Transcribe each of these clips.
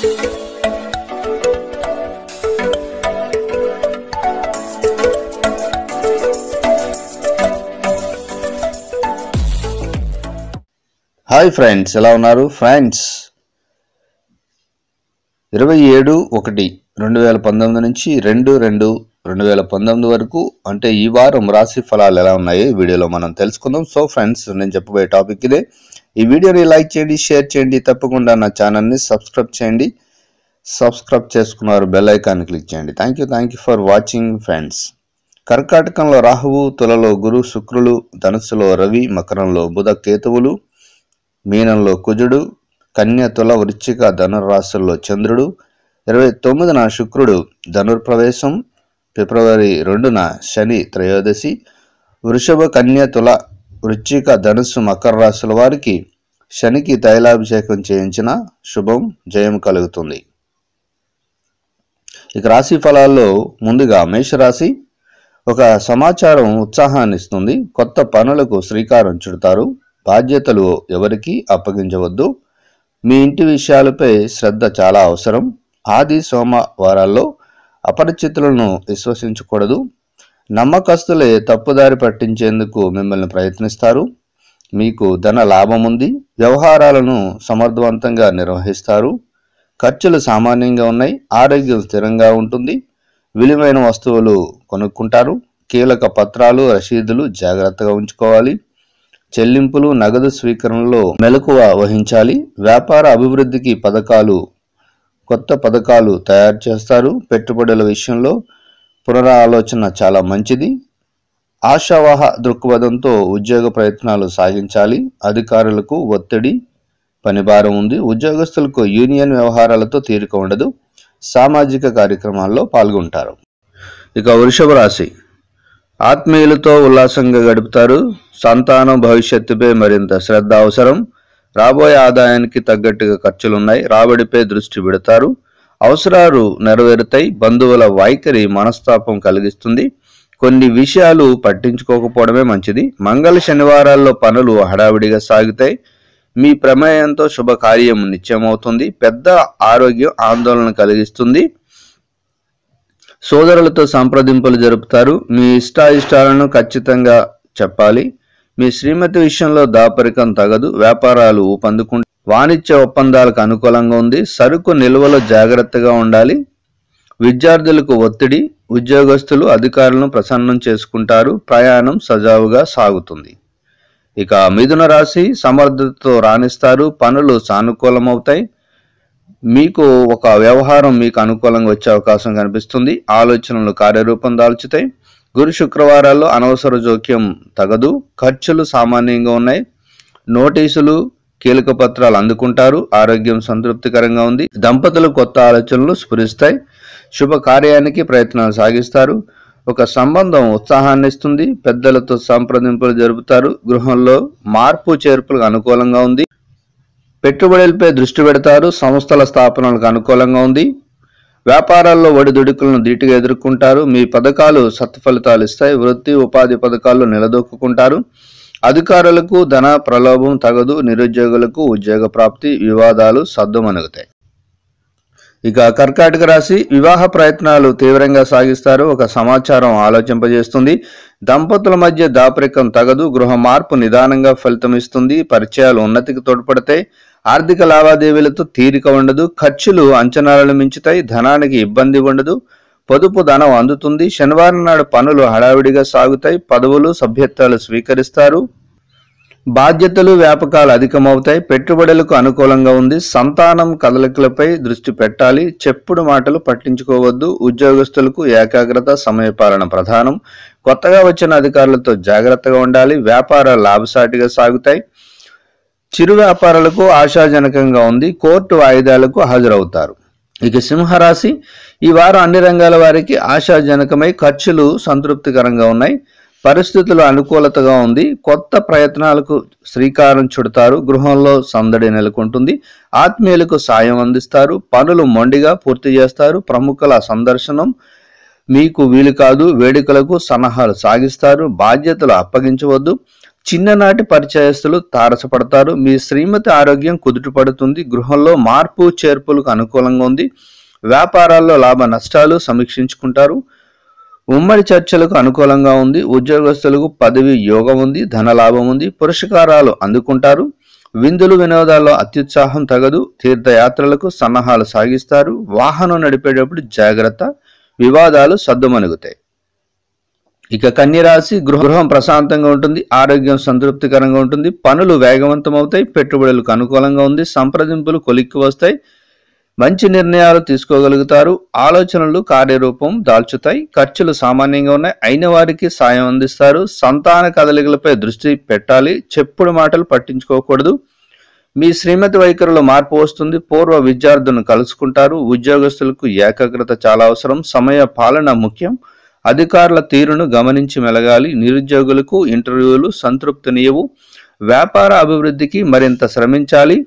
Hi friends ఎలా ఉన్నారు? Friends ఇరవై ఏడు ఒకటి. రెండు వేల పంతొమ్మిది నుంచి రెండు రెండు రెండు వేల పంతొమ్మిది వరకు అంటే ఈ వారం రాశి ఫలాలు ఎలా ఉన్నాయో ఈ వీడియోలో మనం తెలుసుకుందాం. సో ఫ్రెండ్స్ నేను చెప్పబోయే టాపిక్ ఇదే. ఈ వీడియోని లైక్ చేయండి షేర్ చేయండి తప్పకుండా నా ఛానల్ని సబ్స్క్రైబ్ చేయండి. సబ్స్క్రైబ్ చేసుకున్నారు బెల్ ఐకాన్ క్లిక్ చేయండి. Thank you thank you for watching friends. కర్కాటకంలో రాహువు తులలో గురు శుక్రులు ధనుస్సులో రవి మకరంలో బుధ కేతువులు మీనంలో కుజుడు కన్య తుల వృచ్చిక ధనురాశుల్లో చంద్రుడు ఇరవై తొమ్మిదిన శుక్రుడు ధనుర్ప్రవేశం ఫిబ్రవరి రెండున శని త్రయోదశి వృషభ కన్య తుల వృచ్చిక ధనుస్సు మకర రాశుల వారికి శనికి తైలాభిషేకం చేయించిన శుభం జయం కలుగుతుంది. ఇక రాశి ఫలాల్లో ముందుగా మేషరాశి. ఒక సమాచారం ఉత్సాహాన్ని ఇస్తుంది. కొత్త పనులకు శ్రీకారం చుడతారు. బాధ్యతలు ఎవరికి అప్పగించవద్దు. మీ ఇంటి విషయాలపై శ్రద్ధ చాలా అవసరం. ఆది సోమవారాల్లో అపరిచితులను విశ్వసించకూడదు. నమ్మకస్తులే తప్పుదారి పట్టించేందుకు మిమ్మల్ని ప్రయత్నిస్తారు. మీకు ధన లాభం ఉంది వ్యవహారాలను సమర్థవంతంగా నిర్వహిస్తారు. ఖర్చులు సామాన్యంగా ఉన్నాయి. ఆరోగ్యం స్థిరంగా ఉంటుంది. విలువైన వస్తువులు కొనుక్కుంటారు. కీలక పత్రాలు రసీదులు జాగ్రత్తగా ఉంచుకోవాలి. చెల్లింపులు నగదు స్వీకరణలో మెలకువ వహించాలి. వ్యాపార అభివృద్ధికి పథకాలు కొత్త పథకాలు తయారు చేస్తారు. పెట్టుబడుల విషయంలో పునరాలోచన చాలా మంచిది. ఆశావాహ దృక్పథంతో ఉద్యోగ ప్రయత్నాలు సాగించాలి. అధికారులకు ఒత్తిడి పనిభారం ఉంది. ఉద్యోగస్తులకు యూనియన్ వ్యవహారాలతో తీరిక ఉండదు. సామాజిక కార్యక్రమాల్లో పాల్గొంటారు. ఇక వృషభ రాశి. ఆత్మీయులతో ఉల్లాసంగా గడుపుతారు. సంతానం భవిష్యత్తుపై మరింత శ్రద్ధ అవసరం. రాబోయే ఆదాయానికి తగ్గట్టుగా ఖర్చులున్నాయి. రాబడిపై దృష్టి పెడతారు. అవసరాలు నెరవేరుతాయి. బంధువుల వైఖరి మనస్తాపం కలిగిస్తుంది. కొన్ని విషయాలు పట్టించుకోకపోవడమే మంచిది. మంగళ శనివారాల్లో పనులు హడావిడిగా సాగుతాయి. మీ ప్రమేయంతో శుభకార్యం నిత్యమవుతుంది. పెద్ద ఆరోగ్యం ఆందోళన కలిగిస్తుంది. సోదరులతో సంప్రదింపులు జరుపుతారు. మీ ఇష్టాయిష్టాలను ఖచ్చితంగా చెప్పాలి. మీ శ్రీమతి విషయంలో దాపరికం తగదు వ్యాపారాలు ఊపందుకుంటే. వాణిజ్య ఒప్పందాలకు అనుకూలంగా ఉంది సరుకు నిల్వలో జాగ్రత్తగా ఉండాలి. విద్యార్థులకు ఒత్తిడి ఉద్యోగస్తులు అధికారులను ప్రసన్నం చేసుకుంటారు ప్రయాణం సజావుగా సాగుతుంది. ఇక మిథున రాశి సమర్థతతో రాణిస్తారు పనులు సానుకూలమవుతాయి. మీకు ఒక వ్యవహారం మీకు అనుకూలంగా వచ్చే అవకాశం కనిపిస్తుంది ఆలోచనలు కార్యరూపం దాల్చుతాయి. గురు శుక్రవారాల్లో అనవసర జోక్యం తగదు. ఖర్చులు సామాన్యంగా ఉన్నాయి. నోటీసులు కీలక పత్రాలు అందుకుంటారు. ఆరోగ్యం సంతృప్తికరంగా ఉంది. దంపతులు కొత్త ఆలోచనలు స్ఫురిస్తాయి. శుభ కార్యానికి ప్రయత్నాలు సాగిస్తారు. ఒక సంబంధం ఉత్సాహాన్ని ఇస్తుంది. పెద్దలతో సంప్రదింపులు జరుపుతారు. గృహంలో మార్పు చేర్పులకు అనుకూలంగా ఉంది. పెట్టుబడులపై దృష్టి పెడతారు. సంస్థల స్థాపనలకు అనుకూలంగా ఉంది. వ్యాపారాల్లో ఒడిదుడుకులను ధీటుగా ఎదుర్కొంటారు. మీ పథకాలు సత్ఫలితాలు ఇస్తాయి. వృత్తి ఉపాధి పథకాల్లో నిలదొక్కుంటారు అధికారులకు ధన ప్రలోభం తగదు. నిరుద్యోగులకు ఉద్యోగ ప్రాప్తి వివాదాలు సద్దుమణుగుతాయి. ఇక కర్కాటక రాశి వివాహ ప్రయత్నాలు తీవ్రంగా సాగిస్తారు. ఒక సమాచారం ఆలోచింపజేస్తుంది. దంపతుల మధ్య దాపరికం తగదు. గృహ మార్పు నిదానంగా ఫలితం ఇస్తుంది పరిచయాలు ఉన్నతికి తోడ్పడతాయి. ఆర్థిక లావాదేవీలతో తీరిక ఉండదు ఖర్చులు అంచనాలను మించుతాయి ధనానికి ఇబ్బంది ఉండదు పొదుపు ధనం అందుతుంది. శనివారం నాడు పనులు హడావిడిగా సాగుతాయి పదవులు సభ్యత్వాలు స్వీకరిస్తారు. బాధ్యతలు వ్యాపకాలు అధికమవుతాయి పెట్టుబడులకు అనుకూలంగా ఉంది. సంతానం కదలికలపై దృష్టి పెట్టాలి. చెప్పుడు మాటలు పట్టించుకోవద్దు. ఉద్యోగస్తులకు ఏకాగ్రత సమయపాలన ప్రధానం. కొత్తగా వచ్చిన అధికారులతో జాగ్రత్తగా ఉండాలి. వ్యాపారాలు లాభసాటిగా సాగుతాయి. చిరు వ్యాపారాలకు ఆశాజనకంగా ఉంది. కోర్టు వాయిదాలకు హాజరవుతారు. ఇక సింహరాశి ఈ వారం అన్ని రంగాల వారికి ఆశాజనకమై ఖర్చులు సంతృప్తికరంగా ఉన్నాయి. పరిస్థితులు అనుకూలతగా ఉంది. కొత్త ప్రయత్నాలకు శ్రీకారం చుడతారు. గృహంలో సందడి నెలకొంటుంది. ఆత్మీయులకు సాయం అందిస్తారు. పనులు మొండిగా పూర్తి చేస్తారు. ప్రముఖుల సందర్శనం మీకు వీలు కాదు. వేడుకలకు సలహాలు సాగిస్తారు. బాధ్యతలు అప్పగించవద్దు. చిన్ననాటి పరిచయస్తులు తారసపడతారు. మీ శ్రీమతి ఆరోగ్యం కుదుటపడుతుంది. గృహంలో మార్పు చేర్పులకు అనుకూలంగా ఉంది. వ్యాపారాల్లో లాభ నష్టాలు సమీక్షించుకుంటారు. ఉమ్మడి చర్చలకు అనుకూలంగా ఉంది. ఉద్యోగస్తులకు పదవి యోగం ఉంది. ధన లాభం ఉంది. పురస్కారాలు అందుకుంటారు. విందులు వినోదాల్లో అత్యుత్సాహం తగదు. తీర్థయాత్రలకు సన్నాహాలు సాగిస్తారు. వాహనం నడిపేటప్పుడు జాగ్రత్త. వివాదాలు సద్దుమణుగుతాయి. ఇక కన్యరాశి గృహం ప్రశాంతంగా ఉంటుంది ఆరోగ్యం సంతృప్తికరంగా ఉంటుంది పనులు వేగవంతం అవుతాయి పెట్టుబడులకు అనుకూలంగా ఉంది సంప్రదింపులు కొలిక్కి వస్తాయి మంచి నిర్ణయాలు తీసుకోగలుగుతారు ఆలోచనలు కార్యరూపం దాల్చుతాయి ఖర్చులు సామాన్యంగా ఉన్నాయి అయిన వారికి సాయం అందిస్తారు సంతాన కదలికలపై దృష్టి పెట్టాలి చెప్పుడు మాటలు పట్టించుకోకూడదు. మీ శ్రీమతి వైఖరిలో మార్పు వస్తుంది పూర్వ విద్యార్థులను కలుసుకుంటారు ఉద్యోగస్తులకు ఏకాగ్రత చాలా అవసరం సమయ పాలన ముఖ్యం అధికారుల తీరును గమనించి మెలగాలి. నిరుద్యోగులకు ఇంటర్వ్యూలు సంతృప్తినియవు. వ్యాపార అభివృద్ధికి మరింత శ్రమించాలి.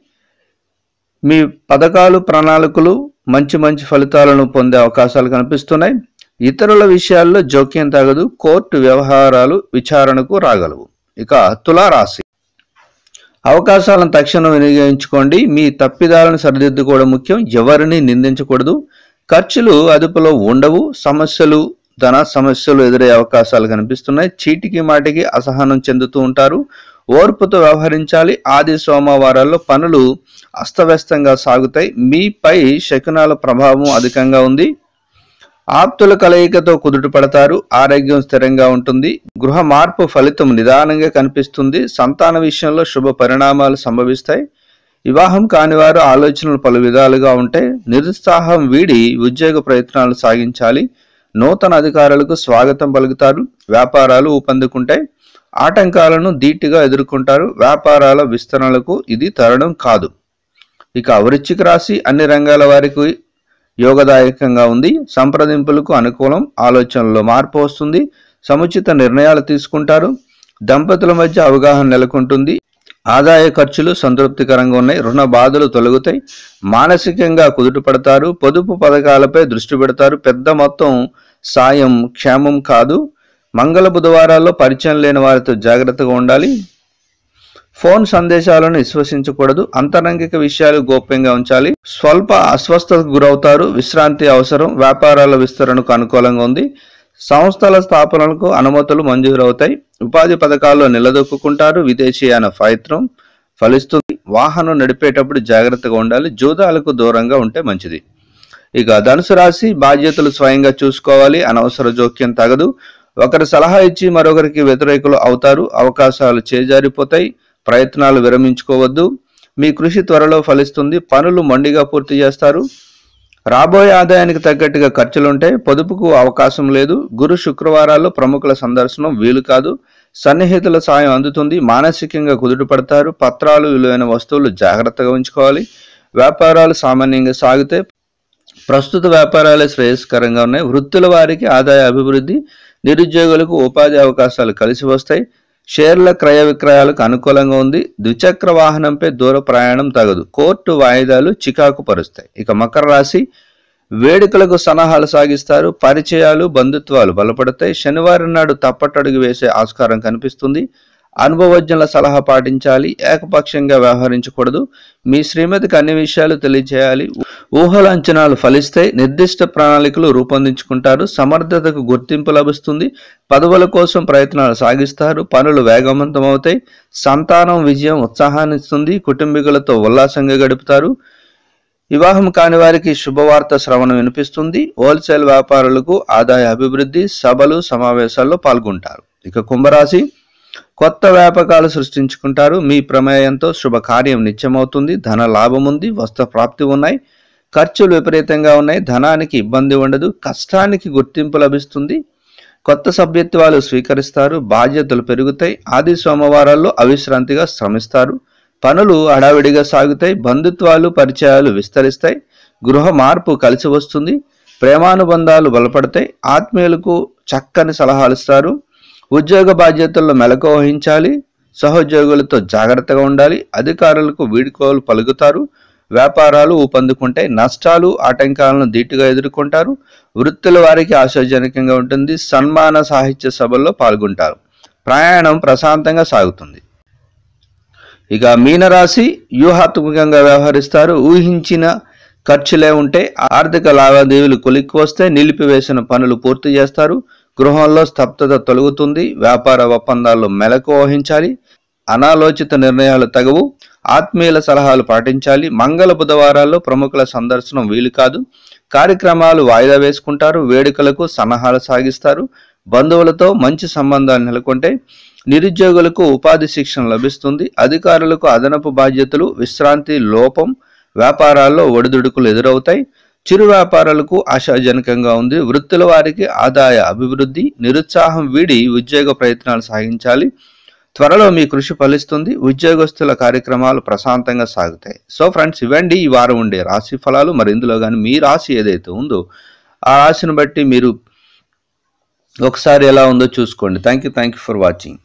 మీ పథకాలు ప్రణాళికలు మంచి మంచి ఫలితాలను పొందే అవకాశాలు కనిపిస్తున్నాయి. ఇతరుల విషయాల్లో జోక్యం తగదు. కోర్టు వ్యవహారాలు విచారణకు రాగలవు. ఇక తులారాశి అవకాశాలను తక్షణం వినియోగించుకోండి. మీ తప్పిదాలను సరిదిద్దుకోవడం ముఖ్యం. ఎవరిని నిందించకూడదు. ఖర్చులు అదుపులో ఉండవు. సమస్యలు ధన సమస్యలు ఎదురయ్యే అవకాశాలు కనిపిస్తున్నాయి. చీటికి మాటికి అసహనం చెందుతూ ఉంటారు. ఓర్పుతో వ్యవహరించాలి. ఆది సోమవారాల్లో పనులు అస్తవ్యస్తంగా సాగుతాయి. మీపై శకునాల ప్రభావం అధికంగా ఉంది. ఆప్తుల కలయికతో కుదుట పడతారు. ఆరోగ్యం స్థిరంగా ఉంటుంది. గృహ మార్పు ఫలితం నిదానంగా కనిపిస్తుంది. సంతాన విషయంలో శుభ పరిణామాలు సంభవిస్తాయి. వివాహం కాని వారు ఆలోచనలు పలు విధాలుగా ఉంటాయి. నిరుత్సాహం వీడి ఉద్యోగ ప్రయత్నాలు సాగించాలి. నూతన అధికారులకు స్వాగతం పలుకుతారు. వ్యాపారాలు ఊపందుకుంటాయి. ఆటంకాలను ధీటుగా ఎదుర్కొంటారు. వ్యాపారాల విస్తరణలకు ఇది తరణం కాదు. ఇక వృశ్చిక రాశి అన్ని రంగాల వారికి యోగదాయకంగా ఉంది. సంప్రదింపులకు అనుకూలం ఆలోచనలో మార్పు వస్తుంది. సముచిత నిర్ణయాలు తీసుకుంటారు. దంపతుల మధ్య అవగాహన నెలకొంటుంది. ఆదాయ ఖర్చులు సంతృప్తికరంగా ఉన్నాయి. రుణ బాధలు తొలగుతాయి. మానసికంగా కుదుటపడతారు. పొదుపు పథకాలపై దృష్టి పెడతారు. పెద్ద మొత్తం సాయం క్షేమం కాదు. మంగళ బుధవారాల్లో పరిచయం లేని వారితో జాగ్రత్తగా ఉండాలి. ఫోన్ సందేశాలను విశ్వసించకూడదు. అంతరంగిక విషయాలు గోప్యంగా ఉంచాలి. స్వల్ప అస్వస్థతకు గురవుతారు. విశ్రాంతి అవసరం. వ్యాపారాల విస్తరణకు అనుకూలంగా ఉంది. సంస్థల స్థాపనలకు అనుమతులు మంజూరవుతాయి. ఉపాధి పథకాల్లో నిలదొక్కుంటారు విదేశీయాన ఫైత్రం ఫలిస్తుంది. వాహనం నడిపేటప్పుడు జాగ్రత్తగా ఉండాలి. జూదాలకు దూరంగా ఉంటే మంచిది. ఇక ధనుసు రాశి బాధ్యతలు స్వయంగా చూసుకోవాలి. అనవసర జోక్యం తగదు. ఒకరి సలహా ఇచ్చి మరొకరికి వ్యతిరేకులు అవుతారు. అవకాశాలు చేజారిపోతాయి. ప్రయత్నాలు విరమించుకోవద్దు. మీ కృషి త్వరలో ఫలిస్తుంది. పనులు మొండిగా పూర్తి చేస్తారు. రాబోయే ఆదాయానికి తగ్గట్టుగా ఖర్చులుంటాయి పొదుపుకు అవకాశం లేదు. గురు శుక్రవారాల్లో ప్రముఖుల సందర్శనం వీలు కాదు. సన్నిహితుల సాయం అందుతుంది. మానసికంగా కుదుటపడతారు. పత్రాలు విలువైన వస్తువులు జాగ్రత్తగా ఉంచుకోవాలి. వ్యాపారాలు సామాన్యంగా సాగితే ప్రస్తుత వ్యాపారాలే శ్రేయస్కరంగా ఉన్నాయి. వృత్తుల వారికి ఆదాయ అభివృద్ధి నిరుద్యోగులకు ఉపాధి అవకాశాలు కలిసి వస్తాయి. షేర్ల క్రయ విక్రయాలకు అనుకూలంగా ఉంది. ద్విచక్ర వాహనంపై దూర ప్రయాణం తగదు. కోర్టు వాయిదాలు చికాకు పరుస్తాయి. ఇక మకర రాశి వేడుకలకు సలహాలు సాగిస్తారు. పరిచయాలు బంధుత్వాలు బలపడతాయి. శనివారం నాడు తప్పటడుగు వేసే ఆస్కారం కనిపిస్తుంది. అనుభవజ్ఞుల సలహా పాటించాలి ఏకపక్షంగా వ్యవహరించకూడదు. మీ శ్రీమతికి అన్ని విషయాలు తెలియజేయాలి. ఊహల అంచనాలు ఫలిస్తాయి నిర్దిష్ట ప్రణాళికలు రూపొందించుకుంటారు. సమర్థతకు గుర్తింపు లభిస్తుంది. పదవుల కోసం ప్రయత్నాలు సాగిస్తారు. పనులు వేగవంతమవుతాయి. సంతానం విజయం ఉత్సాహాన్నిస్తుంది కుటుంబీకులతో ఉల్లాసంగా గడుపుతారు. వివాహం కాని వారికి శుభవార్త శ్రవణం వినిపిస్తుంది. హోల్సేల్ వ్యాపారులకు ఆదాయ అభివృద్ధి సభలు సమావేశాల్లో పాల్గొంటారు. ఇక కుంభరాశి కొత్త వ్యాపకాలు సృష్టించుకుంటారు. మీ ప్రమేయంతో శుభకార్యం నిత్యమవుతుంది. ధన లాభం ఉంది. వస్త్ర ప్రాప్తి ఉన్నాయి. ఖర్చులు విపరీతంగా ఉన్నాయి. ధనానికి ఇబ్బంది ఉండదు. కష్టానికి గుర్తింపు లభిస్తుంది. కొత్త సభ్యత్వాలు స్వీకరిస్తారు. బాధ్యతలు పెరుగుతాయి. ఆది సోమవారాల్లో అవిశ్రాంతిగా శ్రమిస్తారు. పనులు హడావిడిగా సాగుతాయి. బంధుత్వాలు పరిచయాలు విస్తరిస్తాయి. గృహ మార్పు కలిసి వస్తుంది. ప్రేమానుబంధాలు బలపడతాయి. ఆత్మీయులకు చక్కని సలహాలు ఇస్తారు. ఉద్యోగ బాధ్యతల్లో మెలకు వహించాలి సహోద్యోగులతో జాగ్రత్తగా ఉండాలి అధికారులకు వీడుకోలు పలుకుతారు వ్యాపారాలు ఊపందుకుంటాయి నష్టాలు ఆటంకాలను ధీటుగా ఎదుర్కొంటారు వృత్తుల వారికి ఆశాజనకంగా ఉంటుంది సన్మాన సాహిత్య సభల్లో పాల్గొంటారు. ప్రయాణం ప్రశాంతంగా సాగుతుంది. ఇక మీనరాశి వ్యూహాత్మకంగా వ్యవహరిస్తారు ఊహించిన ఖర్చులే ఉంటే ఆర్థిక లావాదేవీలు కొలిక్కి వస్తే నిలిపివేసిన పనులు పూర్తి చేస్తారు గృహంలో స్తబ్దత తొలగుతుంది వ్యాపార ఒప్పందాల్లో మెలకు వహించాలి అనాలోచిత నిర్ణయాలు తగవు ఆత్మీయుల సలహాలు పాటించాలి మంగళ బుధవారాల్లో ప్రముఖుల సందర్శనం వీలు కాదు కార్యక్రమాలు వాయిదా వేసుకుంటారు వేడుకలకు సన్నాహాలు సాగిస్తారు బంధువులతో మంచి సంబంధాలు నెలకొంటే నిరుద్యోగులకు ఉపాధి శిక్షణ లభిస్తుంది అధికారులకు అదనపు బాధ్యతలు విశ్రాంతి లోపం వ్యాపారాల్లో ఒడిదుడుకులు ఎదురవుతాయి చిరు వ్యాపారాలకు ఆశాజనకంగా ఉంది. వృత్తుల వారికి ఆదాయ అభివృద్ధి నిరుత్సాహం వీడి ఉద్యోగ ప్రయత్నాలు సాగించాలి. త్వరలో మీ కృషి ఫలిస్తుంది. ఉద్యోగస్తుల కార్యక్రమాలు ప్రశాంతంగా సాగుతాయి. సో ఫ్రెండ్స్ ఇవ్వండి. ఈ వారం ఉండే రాశి ఫలాలు మరి ఇందులో కానీ మీ రాశి ఏదైతే ఉందో ఆ రాశిని బట్టి మీరు ఒకసారి ఎలా ఉందో చూసుకోండి. Thank you thank you for watching.